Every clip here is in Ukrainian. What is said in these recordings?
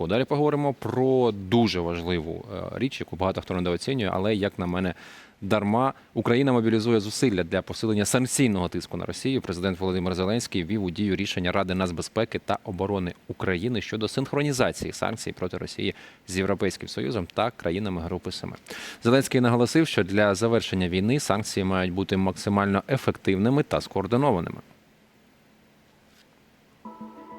Далі поговоримо про дуже важливу е, річ, яку багато хто недооцінює, але як на мене. Дарма Україна мобілізує зусилля для посилення санкційного тиску на Росію. Президент Володимир Зеленський ввів у дію рішення Ради нацбезпеки та оборони України щодо синхронізації санкцій проти Росії з Європейським Союзом та країнами Групи Семи. Зеленський наголосив, що для завершення війни санкції мають бути максимально ефективними та скоординованими.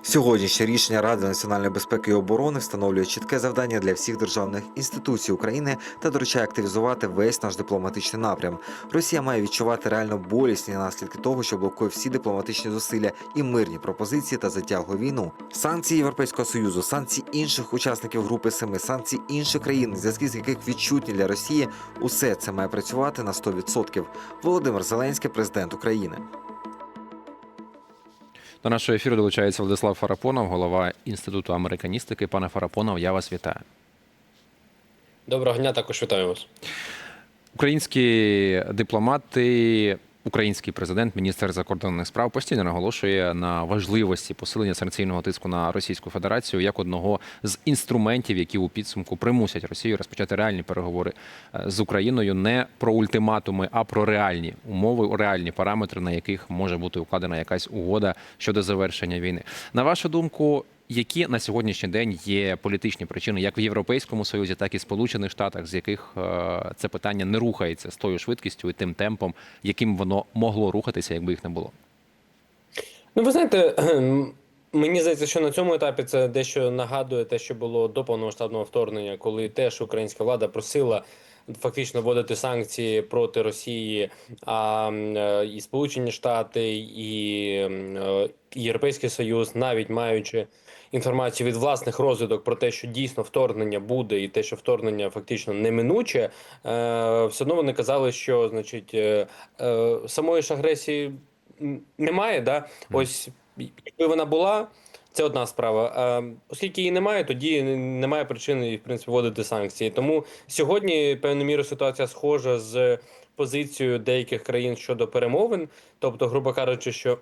Сьогоднішнє рішення Ради національної безпеки і оборони встановлює чітке завдання для всіх державних інституцій України та доручає активізувати весь наш дипломатичний напрям. Росія має відчувати реально болісні наслідки того, що блокує всі дипломатичні зусилля і мирні пропозиції та затягує війну. Санкції Європейського союзу, санкції інших учасників групи Семи, санкції інших країн, зв'язки з яких відчутні для Росії. Усе це має працювати на 100%. Володимир Зеленський, президент України. До нашого ефіру долучається Владислав Фарапонов, голова інституту американістики. Пане Фарапонов, я вас вітаю. Доброго дня, також вітаю вас. Українські дипломати, український президент, міністр закордонних справ постійно наголошує на важливості посилення санкційного тиску на Російську Федерацію як одного з інструментів, які у підсумку примусять Росію розпочати реальні переговори е, з Україною не про ультиматуми, а про реальні умови, реальні параметри, на яких може бути укладена якась угода щодо завершення війни. На вашу думку. Які на сьогоднішній день є політичні причини, як в Європейському Союзі, так і Сполучених Штатах, з яких е, це питання не рухається з тою швидкістю і тим темпом, яким воно могло рухатися, якби їх не було? Ну, ви знаєте, мені здається, що на цьому етапі це дещо нагадує те, що було до повномасштабного вторгнення, коли теж українська влада просила. Фактично вводити санкції проти Росії, а е, і Сполучені Штати, і е, Європейський Союз, навіть маючи інформацію від власних розвідок про те, що дійсно вторгнення буде, і те, що вторгнення фактично неминуче, е, все одно вони казали, що значить е, е, самої ж агресії немає. Да? Ось якби вона була. Це одна справа. А оскільки її немає, тоді немає причини в принципі вводити санкції. Тому сьогодні певною мірою ситуація схожа з позицією деяких країн щодо перемовин. Тобто, грубо кажучи, що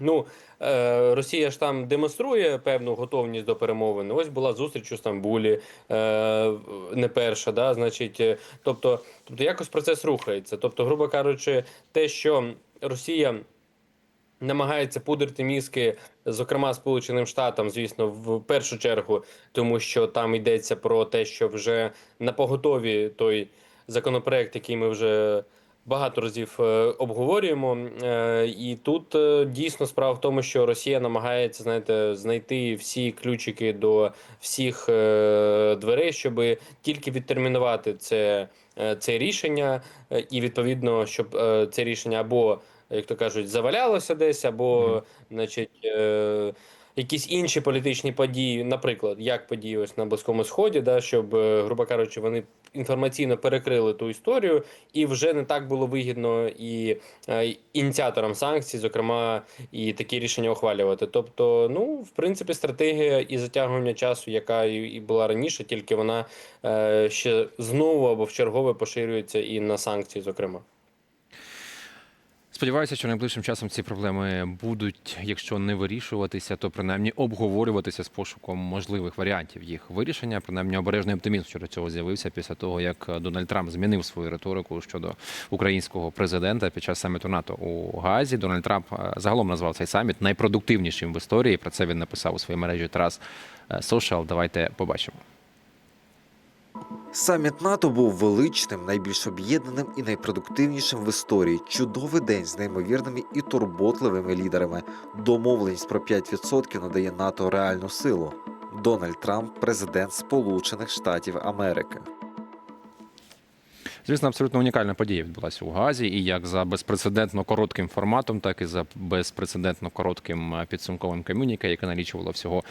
ну е, Росія ж там демонструє певну готовність до перемовин. Ось була зустріч у Стамбулі, е, не перша, да, значить, е, тобто, тобто якось процес рухається. Тобто, грубо кажучи, те, що Росія намагається пудрити мізки, зокрема Сполученим Штатам, звісно, в першу чергу, тому що там йдеться про те, що вже на поготові той законопроект, який ми вже багато разів е, обговорюємо. Е, і тут е, дійсно справа в тому, що Росія намагається знаєте, знайти всі ключики до всіх дверей, щоб тільки відтермінувати це, це рішення, і відповідно, щоб це рішення або як то кажуть, завалялося десь, або, Мгм. значить, е, якісь інші політичні події, наприклад, як події ось на Близькому Сході, да, щоб, е, грубо кажучи, вони інформаційно перекрили ту історію, і вже не так було вигідно і е, ініціаторам санкцій, зокрема, і такі рішення ухвалювати. Тобто, ну, в принципі, стратегія і затягування часу, яка і була раніше, тільки вона е, ще знову або вчергове поширюється і на санкції, зокрема. Сподіваюся, що найближчим часом ці проблеми будуть, якщо не вирішуватися, то принаймні обговорюватися з пошуком можливих варіантів їх вирішення. Принаймні обережний оптимізм щодо цього з'явився після того, як Дональд Трамп змінив свою риторику щодо українського президента під час саміту НАТО у Гаазі. Дональд Трамп е, загалом назвав цей саміт найпродуктивнішим в історії. Про це він написав у своїй мережі Трас Social. Давайте побачимо. Саміт НАТО був величним, найбільш об'єднаним і найпродуктивнішим в історії. Чудовий день з неймовірними і турботливими лідерами. Домовленість про 5% надає НАТО реальну силу. Дональд Трамп, президент Сполучених Штатів Америки. Звісно, абсолютно унікальна подія відбулася у Газі, і як за безпрецедентно коротким форматом, так і за безпрецедентно коротким е, підсумковим комюніке, яке налічувало всього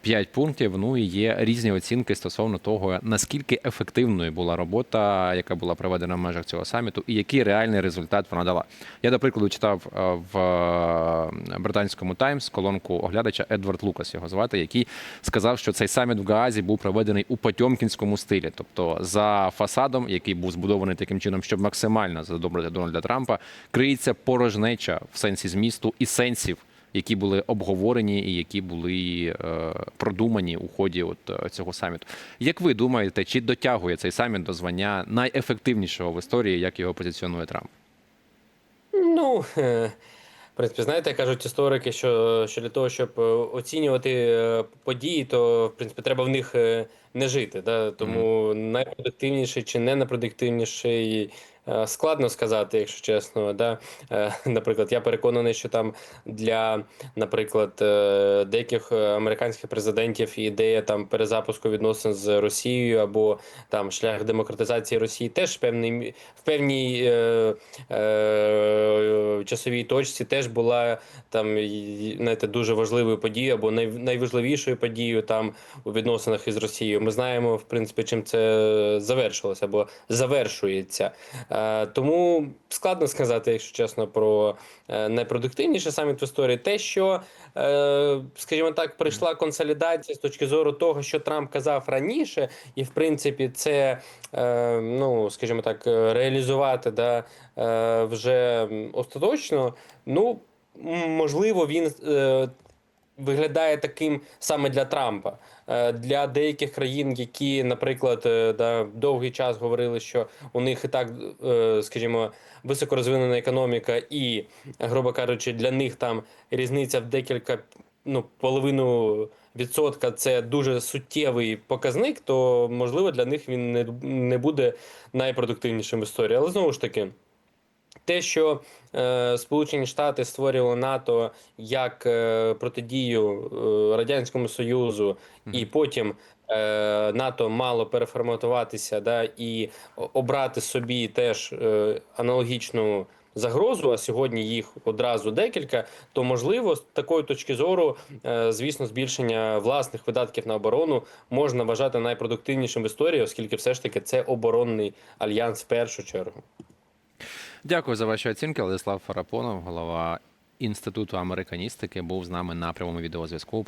5 пунктів. Ну і є різні оцінки стосовно того, наскільки ефективною була робота, яка була проведена в межах цього саміту, і який реальний результат вона дала. Я, до прикладу, читав е, в е, британському Таймс колонку оглядача Едвард Лукас його звати, який сказав, що цей саміт в Гаазі був проведений у потьомкінському стилі, тобто за фасадом, який був збудований таким чином, щоб максимально задобрити Дональда Трампа, криється порожнеча в сенсі змісту і сенсів які були обговорені і які були е, продумані у ході от е, цього саміту. Як ви думаєте, чи дотягує цей саміт до звання найефективнішого в історії, як його позиціонує Трамп? Ну, е, в принципі, знаєте, кажуть історики, що, що для того, щоб е, оцінювати е, події, то в принципі треба в них е, не жити. Да? Тому найпродуктивніший чи не найпродуктивніший. Е, Складно сказати, якщо чесно. Да? Е, Наприклад, я переконаний, що там для, наприклад, е, деяких американських президентів ідея там перезапуску відносин з Росією або там шлях демократизації Росії теж мі- в певній е, е, часовій точці теж була там знаєте, дуже важливою подією або най, найважливішою подією там у відносинах із Росією. Ми знаємо, в принципі, чим це завершилося або завершується. Е, тому складно сказати, якщо чесно, про е, найпродуктивніший саміт в історії. Те, що, е, скажімо так, прийшла консолідація з точки зору того, що Трамп казав раніше, і в принципі це, ну скажімо так, реалізувати да, вже остаточно. Ну, можливо, він. Виглядає таким саме для Трампа. Е, Для деяких країн, які, наприклад, е, да, довгий час говорили, що у них і так, е, скажімо, високорозвинена економіка, і, грубо кажучи, для них там різниця в декілька, ну, половину відсотка це дуже суттєвий показник, то можливо для них він не, не буде найпродуктивнішим в історії. Але знову ж таки. Те, що е, Сполучені Штати створювали НАТО як е, протидію е, Радянському Союзу, і потім е, НАТО мало переформатуватися да, і обрати собі теж е, аналогічну загрозу, а сьогодні їх одразу декілька, то можливо, з такої точки зору, звісно, збільшення власних видатків на оборону можна вважати найпродуктивнішим в історії, оскільки все ж таки це оборонний альянс в першу чергу. Дякую за ваші оцінки. Владислав Фарапонов, голова інституту американістики, був з нами на прямому відеозв'язку.